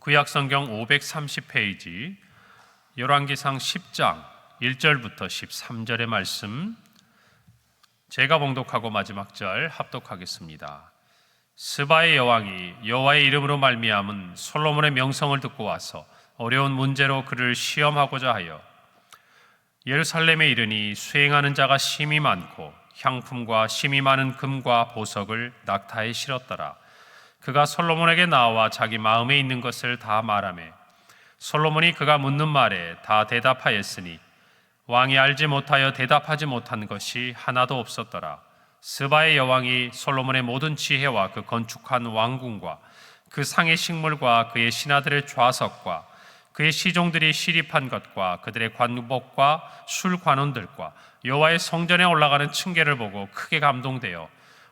구약 성경 530페이지 열왕기상 10장 1절부터 13절의 말씀 제가 봉독하고 마지막 절 합독하겠습니다. 스바의 여왕이 여호와의 이름으로 말미암은 솔로몬의 명성을 듣고 와서 어려운 문제로 그를 시험하고자 하여 예루살렘에 이르니 수행하는 자가 심이 많고 향품과 심이 많은 금과 보석을 낙타에 실었더라. 그가 솔로몬에게 나와 자기 마음에 있는 것을 다 말하매 솔로몬이 그가 묻는 말에 다 대답하였으니 왕이 알지 못하여 대답하지 못한 것이 하나도 없었더라. 스바의 여왕이 솔로몬의 모든 지혜와 그 건축한 왕궁과 그 상의 식물과 그의 신하들의 좌석과 그의 시종들이 시립한 것과 그들의 관복과 술 관원들과 여호와의 성전에 올라가는 층계를 보고 크게 감동되어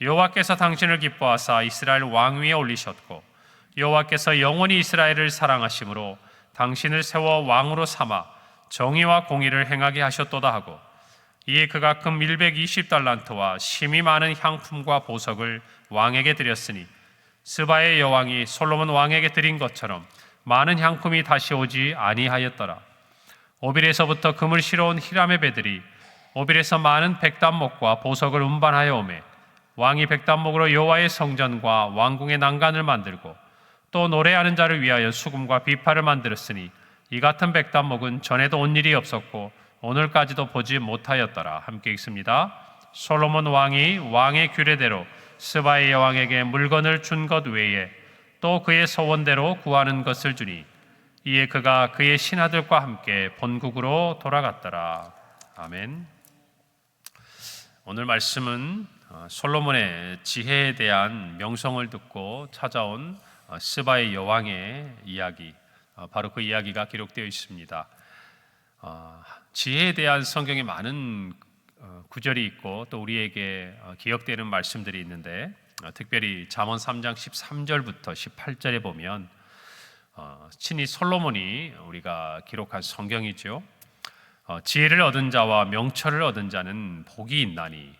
여호와께서 당신을 기뻐하사 이스라엘 왕 위에 올리셨고 여호와께서 영원히 이스라엘을 사랑하심으로 당신을 세워 왕으로 삼아 정의와 공의를 행하게 하셨도다 하고 이에 그가 금 120달란트와 심이 많은 향품과 보석을 왕에게 드렸으니 스바의 여왕이 솔로몬 왕에게 드린 것처럼 많은 향품이 다시 오지 아니하였더라. 오빌에서부터 금을 실어온 히람의 배들이 오빌에서 많은 백단목과 보석을 운반하여 오매 왕이 백단목으로 여호와의 성전과 왕궁의 난간을 만들고 또 노래하는 자를 위하여 수금과 비파를 만들었으니 이 같은 백단목은 전에도 온 일이 없었고 오늘까지도 보지 못하였더라. 함께 읽습니다. 솔로몬 왕이 왕의 규례대로 스바의 여왕에게 물건을 준 것 외에 또 그의 소원대로 구하는 것을 주니 이에 그가 그의 신하들과 함께 본국으로 돌아갔더라. 아멘. 오늘 말씀은 어, 솔로몬의 지혜에 대한 명성을 듣고 찾아온 어, 스바의 여왕의 이야기, 어, 바로 그 이야기가 기록되어 있습니다. 지혜에 대한 성경에 많은 구절이 있고 또 우리에게 기억되는 말씀들이 있는데 특별히 잠언 3장 13절부터 18절에 보면 친히 솔로몬이 우리가 기록한 성경이죠. 지혜를 얻은 자와 명철을 얻은 자는 복이 있나니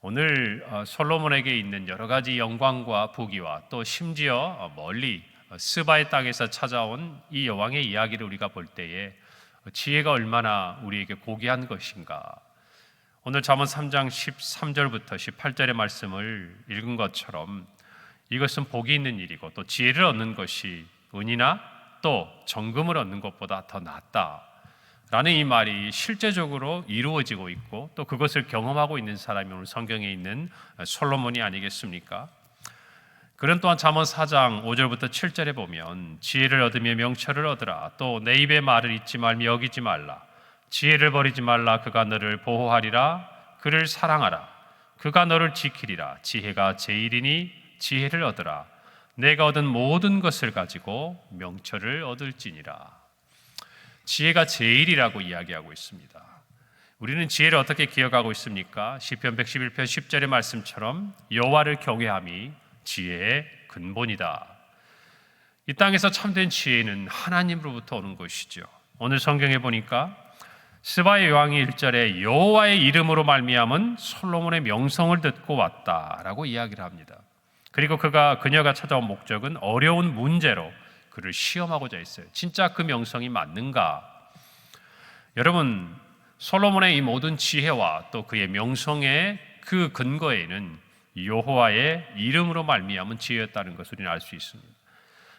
오늘 어, 솔로몬에게 있는 여러 가지 영광과 부귀와 또 심지어 어, 멀리 어, 스바의 땅에서 찾아온 이 여왕의 이야기를 우리가 볼 때에 지혜가 얼마나 우리에게 고귀한 것인가. 오늘 잠언 3장 13절부터 18절의 말씀을 읽은 것처럼 이것은 복이 있는 일이고 또 지혜를 얻는 것이 은이나 또 정금을 얻는 것보다 더 낫다. 라는 이 말이 실제적으로 이루어지고 있고 또 그것을 경험하고 있는 사람이 오늘 성경에 있는 솔로몬이 아니겠습니까? 그런 또한 잠언 4장 5절부터 7절에 보면 지혜를 얻으며 명철을 얻으라. 또 내 입의 말을 잊지 말며 여기지 말라. 지혜를 버리지 말라. 그가 너를 보호하리라. 그를 사랑하라. 그가 너를 지키리라. 지혜가 제일이니 지혜를 얻으라. 내가 얻은 모든 것을 가지고 명철을 얻을지니라 지혜가 제일이라고 이야기하고 있습니다. 우리는 지혜를 어떻게 기억하고 있습니까? 시편 111편 10절의 말씀처럼 여호와를 경외함이 지혜의 근본이다. 이 땅에서 참된 지혜는 하나님으로부터 오는 것이죠. 오늘 성경에 보니까 스바의 왕이 1절에 여호와의 이름으로 말미암은 솔로몬의 명성을 듣고 왔다라고 이야기를 합니다. 그리고 그가 그녀가 찾아온 목적은 어려운 문제로 그를 시험하고자 했어요. 진짜 그 명성이 맞는가? 여러분, 솔로몬의 이 모든 지혜와 또 그의 명성의 그 근거에는 여호와의 이름으로 말미암은 지혜였다는 것을 우리는 알 수 있습니다.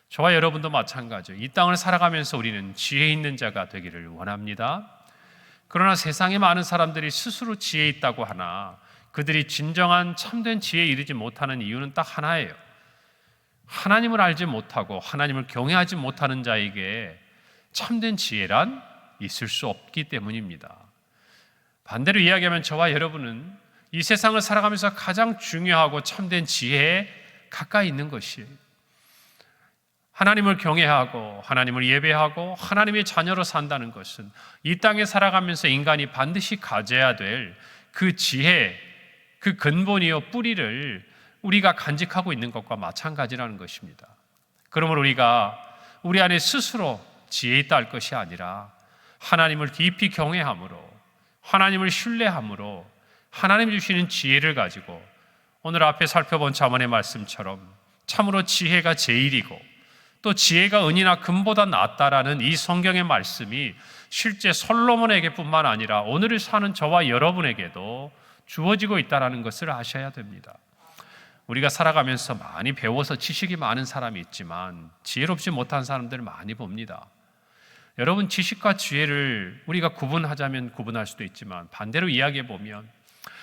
저와 여러분도 마찬가지이 땅을 살아가면서 우리는 지혜 있는 자가 되기를 원합니다. 그러나 세상에 많은 사람들이 스스로 지혜 있다고 하나 그들이 진정한 참된 지혜에 이르지 못하는 이유는 딱 하나예요. 하나님을 알지 못하고 하나님을 경외하지 못하는 자에게 참된 지혜란 있을 수 없기 때문입니다. 반대로 이야기하면 저와 여러분은 이 세상을 살아가면서 가장 중요하고 참된 지혜에 가까이 있는 것이에요. 하나님을 경외하고 하나님을 예배하고 하나님의 자녀로 산다는 것은 이 땅에 살아가면서 인간이 반드시 가져야 될 그 지혜, 그 근본이요 뿌리를 우리가 간직하고 있는 것과 마찬가지라는 것입니다. 그러므로 우리가 우리 안에 스스로 지혜 있다 할 것이 아니라 하나님을 깊이 경외함으로 하나님을 신뢰함으로 하나님 주시는 지혜를 가지고 오늘 앞에 살펴본 자문의 말씀처럼 참으로 지혜가 제일이고 또 지혜가 은이나 금보다 낫다라는 이 성경의 말씀이 실제 솔로몬에게뿐만 아니라 오늘을 사는 저와 여러분에게도 주어지고 있다라는 것을 아셔야 됩니다. 우리가 살아가면서 많이 배워서 지식이 많은 사람이 있지만 지혜롭지 못한 사람들을 많이 봅니다. 여러분 지식과 지혜를 우리가 구분하자면 구분할 수도 있지만 반대로 이야기해 보면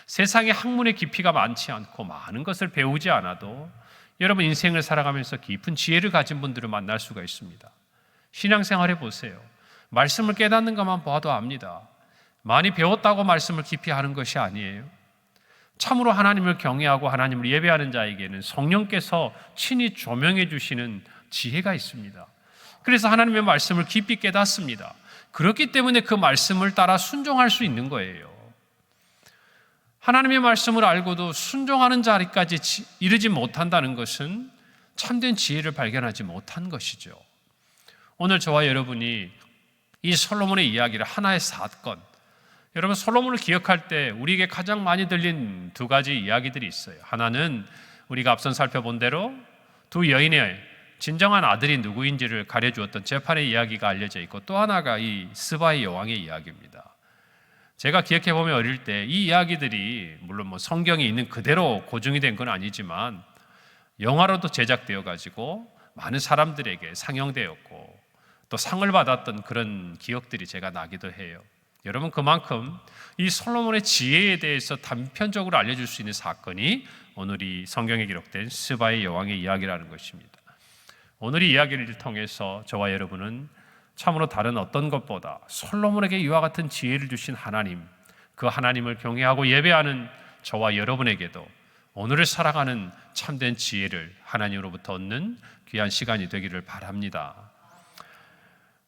세상에 학문의 깊이가 많지 않고 많은 것을 배우지 않아도 여러분 인생을 살아가면서 깊은 지혜를 가진 분들을 만날 수가 있습니다. 신앙생활 해 보세요. 말씀을 깨닫는 것만 봐도 압니다. 많이 배웠다고 말씀을 깊이 하는 것이 아니에요. 참으로 하나님을 경외하고 하나님을 예배하는 자에게는 성령께서 친히 조명해 주시는 지혜가 있습니다. 그래서 하나님의 말씀을 깊이 깨닫습니다. 그렇기 때문에 그 말씀을 따라 순종할 수 있는 거예요. 하나님의 말씀을 알고도 순종하는 자리까지 이르지 못한다는 것은 참된 지혜를 발견하지 못한 것이죠. 오늘 저와 여러분이 이 솔로몬의 이야기를 하나의 사건, 여러분 솔로몬을 기억할 때 우리에게 가장 많이 들린 두 가지 이야기들이 있어요. 하나는 우리가 앞선 살펴본 대로 두 여인의 진정한 아들이 누구인지를 가려주었던 재판의 이야기가 알려져 있고 또 하나가 이 스바의 여왕의 이야기입니다. 제가 기억해 보면 어릴 때 이 이야기들이 물론 뭐 성경에 있는 그대로 고증이 된 건 아니지만 영화로도 제작되어 가지고 많은 사람들에게 상영되었고 또 상을 받았던 그런 기억들이 제가 나기도 해요. 여러분 그만큼 이 솔로몬의 지혜에 대해서 단편적으로 알려줄 수 있는 사건이 오늘 이 성경에 기록된 스바의 여왕의 이야기라는 것입니다. 오늘 이 이야기를 통해서 저와 여러분은 참으로 다른 어떤 것보다 솔로몬에게 이와 같은 지혜를 주신 하나님, 그 하나님을 경외하고 예배하는 저와 여러분에게도 오늘을 살아가는 참된 지혜를 하나님으로부터 얻는 귀한 시간이 되기를 바랍니다.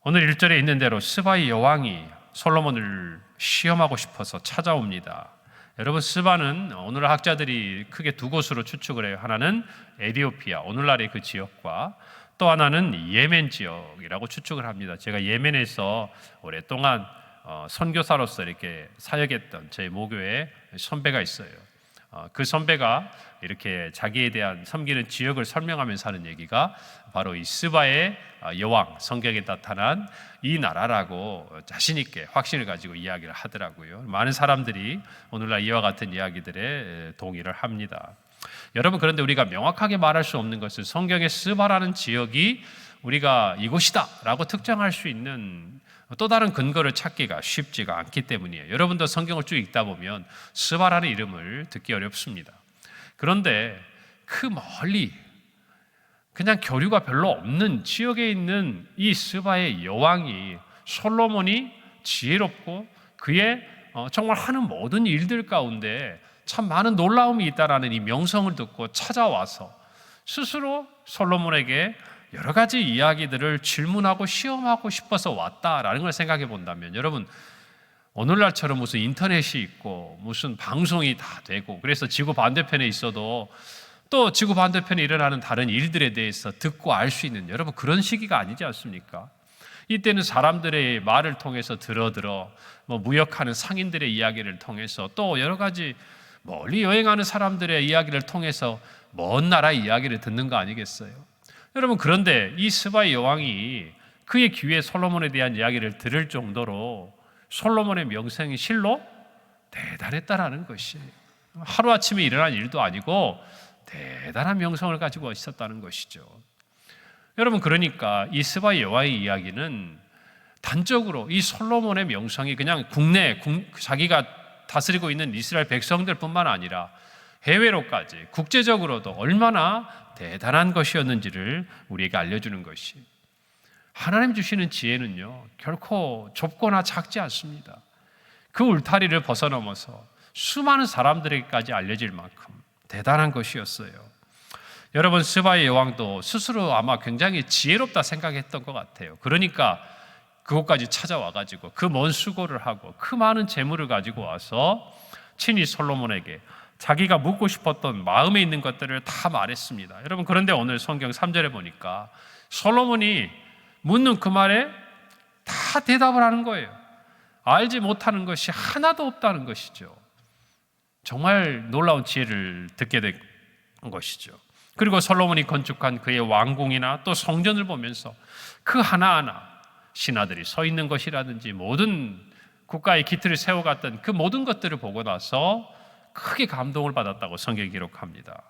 오늘 1절에 있는 대로 스바의 여왕이 솔로몬을 시험하고 싶어서 찾아옵니다. 여러분 스바는 오늘 학자들이 크게 두 곳으로 추측을 해요. 하나는 에디오피아, 오늘날의 그 지역과 또 하나는 예멘 지역이라고 추측을 합니다. 제가 예멘에서 오랫동안 어, 선교사로서 이렇게 사역했던 제 모교의 선배가 있어요. 어, 그 선배가 이렇게 자기에 대한 섬기는 지역을 설명하면서 하는 얘기가 바로 이 스바의 어, 여왕 성경에 나타난 이 나라라고 자신 있게 확신을 가지고 이야기를 하더라고요. 많은 사람들이 오늘날 이와 같은 이야기들에 동의를 합니다. 여러분 그런데 우리가 명확하게 말할 수 없는 것은 성경의 스바라는 지역이 우리가 이곳이다라고 특정할 수 있는 또 다른 근거를 찾기가 쉽지가 않기 때문이에요. 여러분도 성경을 쭉 읽다 보면 스바라는 이름을 듣기 어렵습니다. 그런데 그 멀리 그냥 교류가 별로 없는 지역에 있는 이 스바의 여왕이 솔로몬이 지혜롭고 그의 어, 정말 하는 모든 일들 가운데 참 많은 놀라움이 있다라는 이 명성을 듣고 찾아와서 스스로 솔로몬에게 여러 가지 이야기들을 질문하고 시험하고 싶어서 왔다라는 걸 생각해 본다면 여러분 오늘날처럼 무슨 인터넷이 있고 무슨 방송이 다 되고 그래서 지구 반대편에 있어도 또 지구 반대편에 일어나는 다른 일들에 대해서 듣고 알 수 있는 여러분 그런 시기가 아니지 않습니까? 이때는 사람들의 말을 통해서 들어 들어 뭐 무역하는 상인들의 이야기를 통해서 또 여러 가지 멀리 여행하는 사람들의 이야기를 통해서 먼 나라 이야기를 듣는 거 아니겠어요? 여러분 그런데 이 스바의 여왕이 그의 귀에 솔로몬에 대한 이야기를 들을 정도로 솔로몬의 명성이 실로 대단했다라는 것이 하루 아침에 일어난 일도 아니고 대단한 명성을 가지고 있었다는 것이죠. 여러분 그러니까 이 스바의 여왕의 이야기는 단적으로 이 솔로몬의 명성이 그냥 국내 국- 자기가 다스리고 있는 이스라엘 백성들뿐만 아니라 해외로까지 국제적으로도 얼마나 대단한 것이었는지를 우리에게 알려주는 것이 하나님 주시는 지혜는요 결코 좁거나 작지 않습니다. 그 울타리를 벗어넘어서 수많은 사람들에게까지 알려질 만큼 대단한 것이었어요. 여러분 스바의 여왕도 스스로 아마 굉장히 지혜롭다 생각했던 것 같아요. 그러니까 그곳까지 찾아와 가지고 그 먼 수고를 하고 그 많은 재물을 가지고 와서 친히 솔로몬에게 자기가 묻고 싶었던 마음에 있는 것들을 다 말했습니다. 여러분 그런데 오늘 성경 3절에 보니까 솔로몬이 묻는 그 말에 다 대답을 하는 거예요. 알지 못하는 것이 하나도 없다는 것이죠. 정말 놀라운 지혜를 듣게 된 것이죠. 그리고 솔로몬이 건축한 그의 왕궁이나 또 성전을 보면서 그 하나하나 신하들이 서 있는 것이라든지 모든 국가의 기틀을 세워갔던 그 모든 것들을 보고 나서 크게 감동을 받았다고 성경이 기록합니다.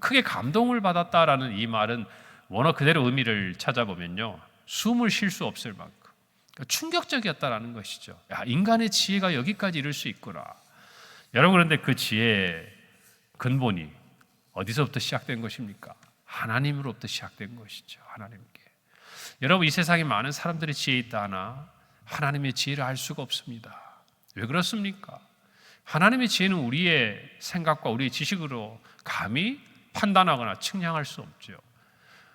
크게 감동을 받았다라는 이 말은 원어 그대로 의미를 찾아보면요. 숨을 쉴 수 없을 만큼 그러니까 충격적이었다라는 것이죠. 야, 인간의 지혜가 여기까지 이를 수 있구나. 여러분 그런데 그 지혜의 근본이 어디서부터 시작된 것입니까? 하나님으로부터 시작된 것이죠. 하나님께. 여러분 이 세상에 많은 사람들의 지혜 있다 하나 하나님의 지혜를 알 수가 없습니다. 왜 그렇습니까? 하나님의 지혜는 우리의 생각과 우리의 지식으로 감히 판단하거나 측량할 수 없죠.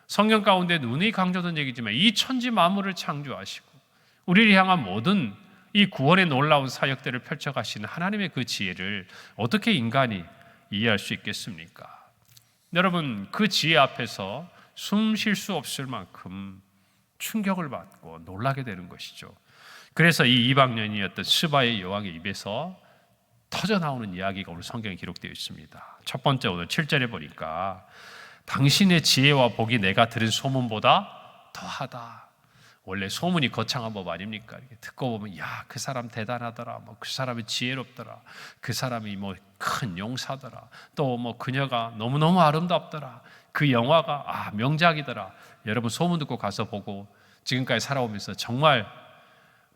성경 가운데 눈이 강조된 얘기지만 이 천지 만물을 창조하시고 우리를 향한 모든 이 구원의 놀라운 사역들을 펼쳐가시는 하나님의 그 지혜를 어떻게 인간이 이해할 수 있겠습니까? 여러분 그 지혜 앞에서 숨 쉴 수 없을 만큼 충격을 받고 놀라게 되는 것이죠. 그래서 이 이방년이었던 스바의 여왕의 입에서 터져 나오는 이야기가 오늘 성경에 기록되어 있습니다. 첫 번째 오늘 7절에 보니까 당신의 지혜와 복이 내가 들은 소문보다 더하다. 원래 소문이 거창한 법 아닙니까? 듣고 보면 야 그 사람 대단하더라, 뭐 그 사람이 지혜롭더라, 그 사람이 뭐 큰 용사더라, 또 뭐 그녀가 너무 너무 아름답더라, 그 영화가 아 명작이더라. 여러분 소문 듣고 가서 보고 지금까지 살아오면서 정말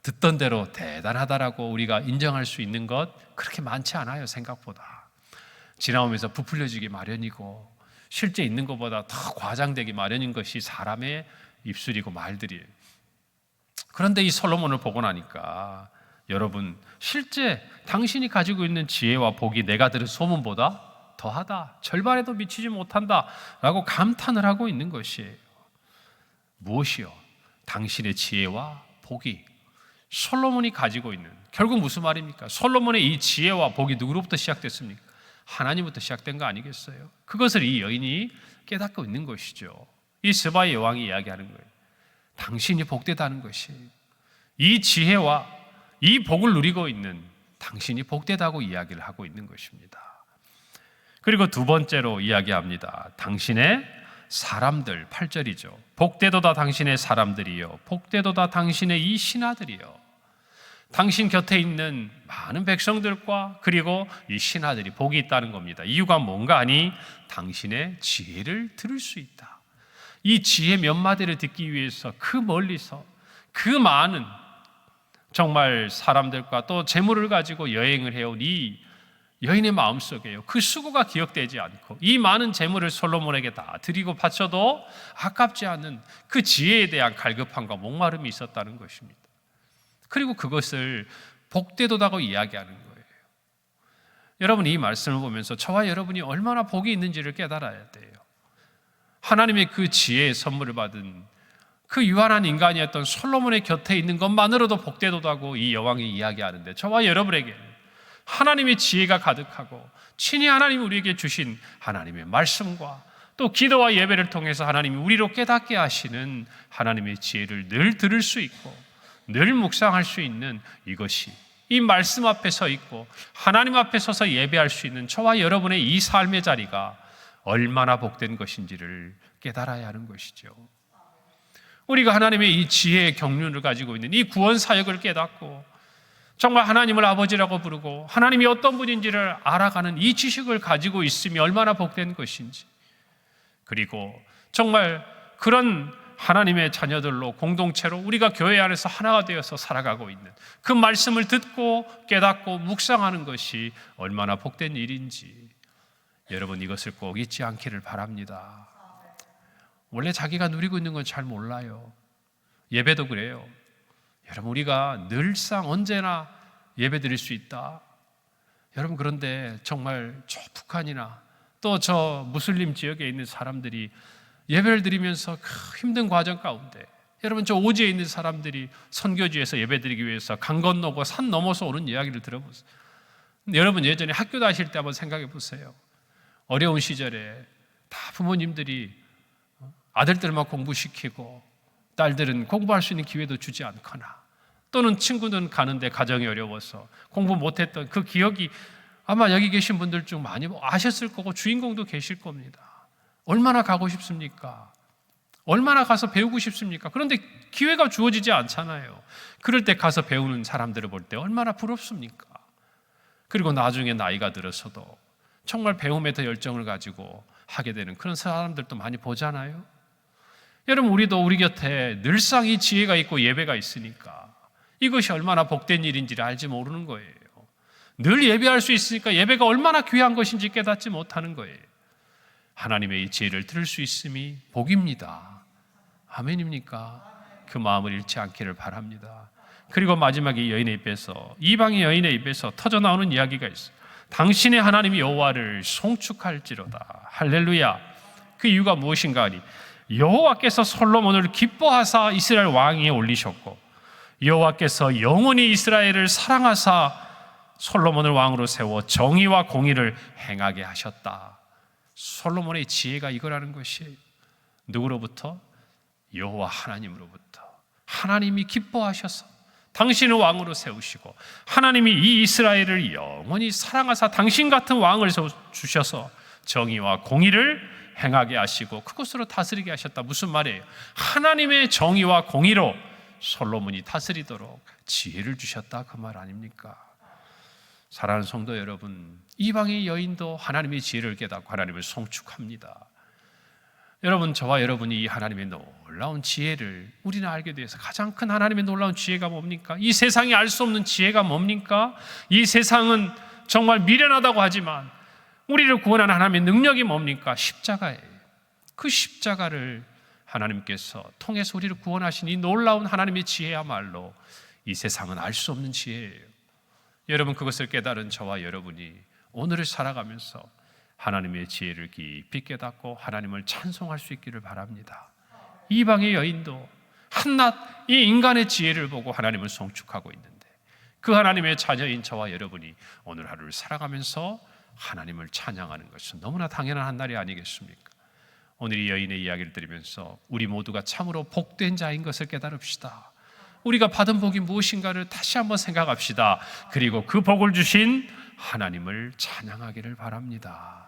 듣던 대로 대단하다라고 우리가 인정할 수 있는 것 그렇게 많지 않아요 생각보다 지나오면서 부풀려지기 마련이고 실제 있는 것보다 더 과장되기 마련인 것이 사람의 입술이고 말들이에요. 그런데 이 솔로몬을 보고 나니까 여러분 실제 당신이 가지고 있는 지혜와 복이 내가 들은 소문보다 더하다 절반에도 미치지 못한다라고 감탄을 하고 있는 것이에요. 무엇이요? 당신의 지혜와 복이 솔로몬이 가지고 있는 결국 무슨 말입니까? 솔로몬의 이 지혜와 복이 누구로부터 시작됐습니까? 하나님부터 시작된 거 아니겠어요? 그것을 이 여인이 깨닫고 있는 것이죠. 이 스바의 여왕이 이야기하는 거예요. 당신이 복되다는 것이 이 지혜와 이 복을 누리고 있는 당신이 복되다고 이야기를 하고 있는 것입니다. 그리고 두 번째로 이야기합니다. 당신의 사람들 8절이죠. 복되도다 당신의 사람들이요. 복되도다 당신의 이 신하들이요. 당신 곁에 있는 많은 백성들과 그리고 이 신하들이 복이 있다는 겁니다. 이유가 뭔가 하니 당신의 지혜를 들을 수 있다. 이 지혜 몇 마디를 듣기 위해서 그 멀리서 그 많은 정말 사람들과 또 재물을 가지고 여행을 해온 이 여인의 마음속에요. 그 수고가 기억되지 않고 이 많은 재물을 솔로몬에게 다 드리고 바쳐도 아깝지 않은 그 지혜에 대한 갈급함과 목마름이 있었다는 것입니다. 그리고 그것을 복되도다고 이야기하는 거예요. 여러분 이 말씀을 보면서 저와 여러분이 얼마나 복이 있는지를 깨달아야 돼요. 하나님의 그 지혜의 선물을 받은 그 유한한 인간이었던 솔로몬의 곁에 있는 것만으로도 복되도다고 이 여왕이 이야기하는데 저와 여러분에게 하나님의 지혜가 가득하고 친히 하나님이 우리에게 주신 하나님의 말씀과 또 기도와 예배를 통해서 하나님이 우리로 깨닫게 하시는 하나님의 지혜를 늘 들을 수 있고 늘 묵상할 수 있는 이것이 이 말씀 앞에 서 있고 하나님 앞에 서서 예배할 수 있는 저와 여러분의 이 삶의 자리가 얼마나 복된 것인지를 깨달아야 하는 것이죠. 우리가 하나님의 이 지혜의 경륜을 가지고 있는 이 구원 사역을 깨닫고 정말 하나님을 아버지라고 부르고 하나님이 어떤 분인지를 알아가는 이 지식을 가지고 있음이 얼마나 복된 것인지 그리고 정말 그런 하나님의 자녀들로 공동체로 우리가 교회 안에서 하나가 되어서 살아가고 있는 그 말씀을 듣고 깨닫고 묵상하는 것이 얼마나 복된 일인지 여러분 이것을 꼭 잊지 않기를 바랍니다. 원래 자기가 누리고 있는 건 잘 몰라요. 예배도 그래요. 여러분 우리가 늘상 언제나 예배 드릴 수 있다. 여러분 그런데 정말 저 북한이나 또 저 무슬림 지역에 있는 사람들이 예배를 드리면서 그 힘든 과정 가운데 여러분 저 오지에 있는 사람들이 선교지에서 예배드리기 위해서 강 건너고 산 넘어서 오는 이야기를 들어보세요. 여러분 예전에 학교 다실 때 한번 생각해 보세요. 어려운 시절에 다 부모님들이 아들들만 공부시키고 딸들은 공부할 수 있는 기회도 주지 않거나 또는 친구는 가는데 가정이 어려워서 공부 못했던 그 기억이 아마 여기 계신 분들 중 많이 아셨을 거고 주인공도 계실 겁니다. 얼마나 가고 싶습니까? 얼마나 가서 배우고 싶습니까? 그런데 기회가 주어지지 않잖아요. 그럴 때 가서 배우는 사람들을 볼 때 얼마나 부럽습니까? 그리고 나중에 나이가 들어서도 정말 배움에 더 열정을 가지고 하게 되는 그런 사람들도 많이 보잖아요. 여러분, 우리도 우리 곁에 늘상 이 지혜가 있고 예배가 있으니까 이것이 얼마나 복된 일인지를 알지 모르는 거예요. 늘 예배할 수 있으니까 예배가 얼마나 귀한 것인지 깨닫지 못하는 거예요. 하나님의 이 지혜를 들을 수 있음이 복입니다. 아멘입니까? 그 마음을 잃지 않기를 바랍니다. 그리고 마지막에 여인의 입에서 이방의 여인의 입에서 터져 나오는 이야기가 있어요. 당신의 하나님이 여호와를 송축할지로다. 할렐루야. 그 이유가 무엇인가 하니 여호와께서 솔로몬을 기뻐하사 이스라엘 왕위에 올리셨고 여호와께서 영원히 이스라엘을 사랑하사 솔로몬을 왕으로 세워 정의와 공의를 행하게 하셨다. 솔로몬의 지혜가 이거라는 것이 누구로부터 여호와 하나님으로부터 하나님이 기뻐하셔서 당신을 왕으로 세우시고 하나님이 이 이스라엘을 영원히 사랑하사 당신 같은 왕을 주셔서 정의와 공의를 행하게 하시고 그곳으로 다스리게 하셨다. 무슨 말이에요? 하나님의 정의와 공의로 솔로몬이 다스리도록 지혜를 주셨다 그 말 아닙니까? 사랑하는 성도 여러분, 이방의 여인도 하나님의 지혜를 깨닫고 하나님을 송축합니다. 여러분, 저와 여러분이 이 하나님의 놀라운 지혜를 우리는 알게 돼서 가장 큰 하나님의 놀라운 지혜가 뭡니까? 이 세상이 알 수 없는 지혜가 뭡니까? 이 세상은 정말 미련하다고 하지만 우리를 구원하는 하나님의 능력이 뭡니까? 십자가예요. 그 십자가를 하나님께서 통해서 우리를 구원하신 이 놀라운 하나님의 지혜야말로 이 세상은 알 수 없는 지혜예요. 여러분 그것을 깨달은 저와 여러분이 오늘을 살아가면서 하나님의 지혜를 깊이 깨닫고 하나님을 찬송할 수 있기를 바랍니다. 이방의 여인도 한낱 이 인간의 지혜를 보고 하나님을 송축하고 있는데 그 하나님의 자녀인 저와 여러분이 오늘 하루를 살아가면서 하나님을 찬양하는 것은 너무나 당연한 한 날이 아니겠습니까? 오늘 이 여인의 이야기를 들으면서 우리 모두가 참으로 복된 자인 것을 깨달읍시다. 우리가 받은 복이 무엇인가를 다시 한번 생각합시다. 그리고 그 복을 주신 하나님을 찬양하기를 바랍니다.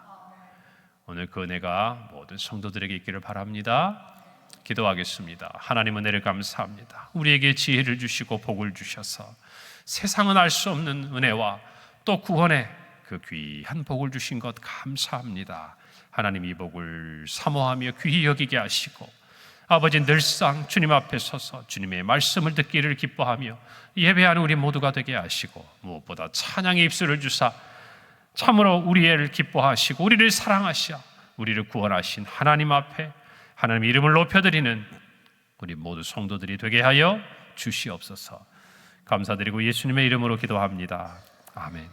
오늘 그 은혜가 모든 성도들에게 있기를 바랍니다. 기도하겠습니다. 하나님 은혜를 감사합니다. 우리에게 지혜를 주시고 복을 주셔서 세상은 알 수 없는 은혜와 또 구원의 그 귀한 복을 주신 것 감사합니다. 하나님 이 복을 사모하며 귀히 여기게 하시고 아버지 늘상 주님 앞에 서서 주님의 말씀을 듣기를 기뻐하며 예배하는 우리 모두가 되게 하시고 무엇보다 찬양의 입술을 주사 참으로 우리를 기뻐하시고 우리를 사랑하시어 우리를 구원하신 하나님 앞에 하나님 이름을 높여드리는 우리 모두 성도들이 되게 하여 주시옵소서. 감사드리고 예수님의 이름으로 기도합니다. 아멘.